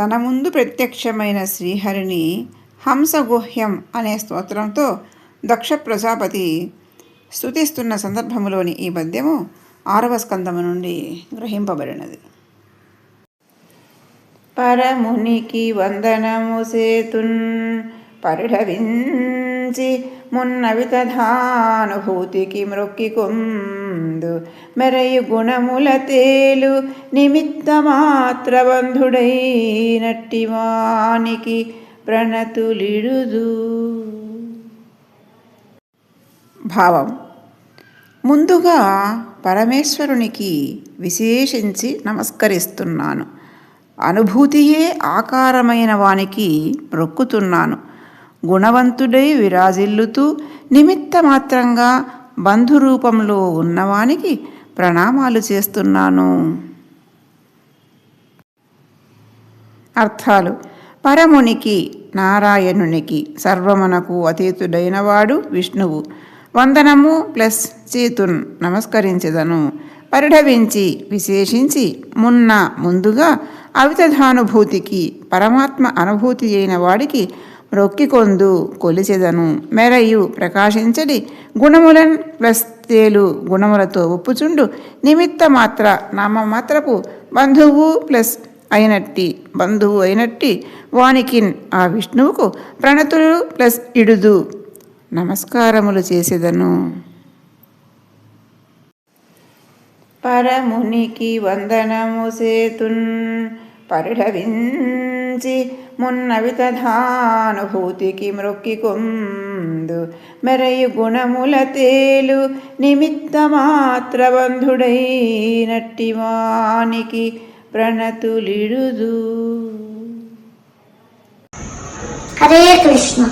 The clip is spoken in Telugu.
తన ముందు ప్రత్యక్షమైన శ్రీహరిని హంసగుహ్యం అనే స్తోత్రంతో దక్ష ప్రజాపతి స్తుతిస్తున్న సందర్భములోని ఈ పద్యము ఆరవ స్కందము నుండి గ్రహింపబడినది. పరమునికి వందనము సేతున్ పరిఢవించి మున్నవి తథానుభూతికి మ్రొక్కికొందు మెరయు గుణముల తేలు నిమిత్త మాత్ర బంధుడై నట్టివానికి ప్రణతులిడుదు. భావం. ముందుగా పరమేశ్వరునికి విశేషించి నమస్కరిస్తున్నాను. అనుభూతియే ఆకారమైన వానికి మొక్కుతున్నాను గుణవంతుడై విరాజిల్లుతూ నిమిత్త మాత్రంగా బంధురూపంలో ఉన్నవానికి ప్రణామాలు చేస్తున్నాను. అర్థాలు. పరమునికి నారాయణునికి సర్వమునకు అతీతుడైనవాడు విష్ణువు. వందనము ప్లస్ చేతున్ నమస్కరించదను. పరిఢవించి విశేషించి మున్న ముందుగా అవితధానుభూతికి పరమాత్మ అనుభూతి అయిన వాడికి రొక్కికొందు కొలిచెదను. మెరయు ప్రకాశించడి. గుణములన్ ప్లస్ తేలు గుణములతో ఒప్పుచుండు. నిమిత్త మాత్ర నామమాత్రపు బంధువు ప్లస్ అయినట్టి బంధువు అయినట్టి వానికిన్ ఆ విష్ణువుకు ప్రణతులు ప్లస్ ఇడుదు. నమస్కారములు చేసేదను. పరమునికి వందనము సేతున్ పరిఢవించి మున్నవి తథానుభూతికి మ్రొక్కికొందు మెరయు గుణముల తేలు నిమిత్త మాత్ర బంధుడై నట్టివానికి ప్రణతులిడుదు. హరే కృష్ణ.